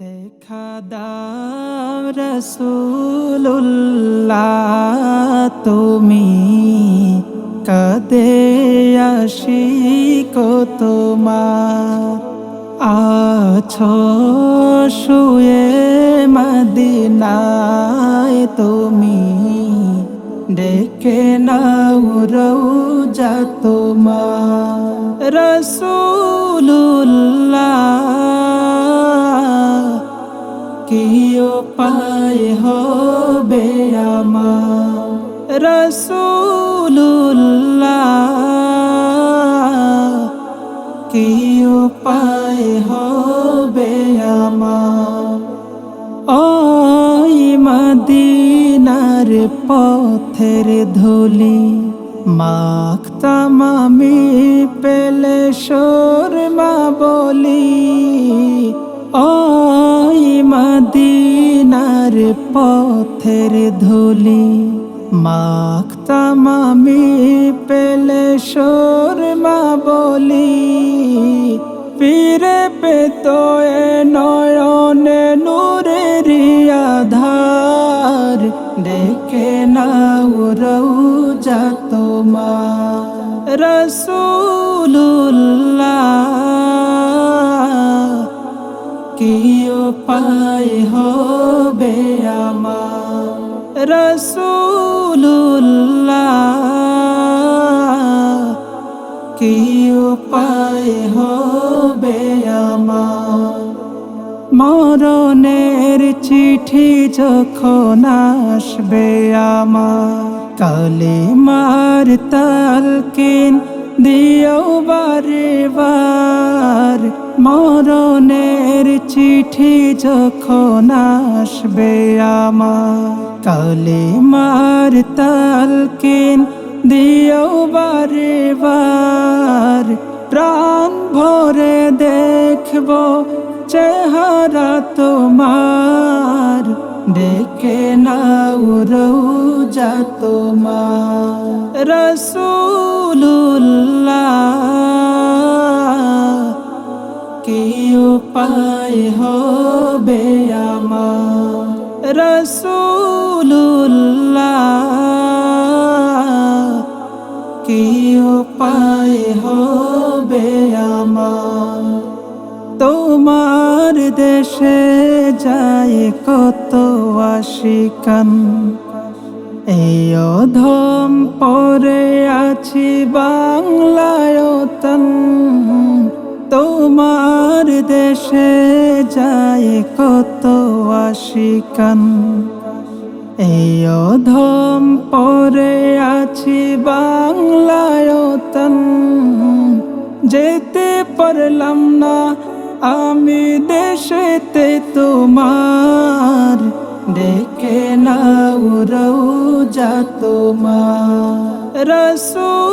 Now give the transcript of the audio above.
দেখা দাও রসুল্লাহ তুমি কদে আসি কো তোমার। আছো শুয়ে মদিনায়, তুমি ডেকে নাও রৌজা তোমার। রসুল্লাহ উপায় হবে আমার রসুল্লাহ কি উপায় হবে আমার। ওই মদিনার পথের ধুলি মাখতাম আমি পেলে মা বলি। মদিনার পথের ধুলি মাখতাম আমি পেলে মা বলি। ফিরে পেত নয়নে নূরের আধার। ডেকে নাও রৌজা তোমার। রসুল্লাহ কি উপায় হবে আমার রসুল্লাহ কি উপায় হবে আমার মরণের চিঠি যখন আসবে আমার। কালে মার তালকিন দিও বারে বার মরণের চিঠি যখন আসবে আমার কালে মার তালকিন দিও বারে বার। প্রাণ ভরে দেখব চেহারা তোমার, ডেকে নাও রৌজা তোমার। রসুল্লাহ কি উপায় হবে আমার? রসুল্লাহ কি উপায় হবে আমার? তোমার দেশে যায় কত আশিকান? এই অধম পরে আছি বাংলায়তন তোমার দেশে যায় কত আশিকান। এই অধম পরে আছি বাংলায়তন যেতে পারলাম না আমি দেশেতে তোমার। ডেকে নাও রৌজা তোমার। রসুল্লাহ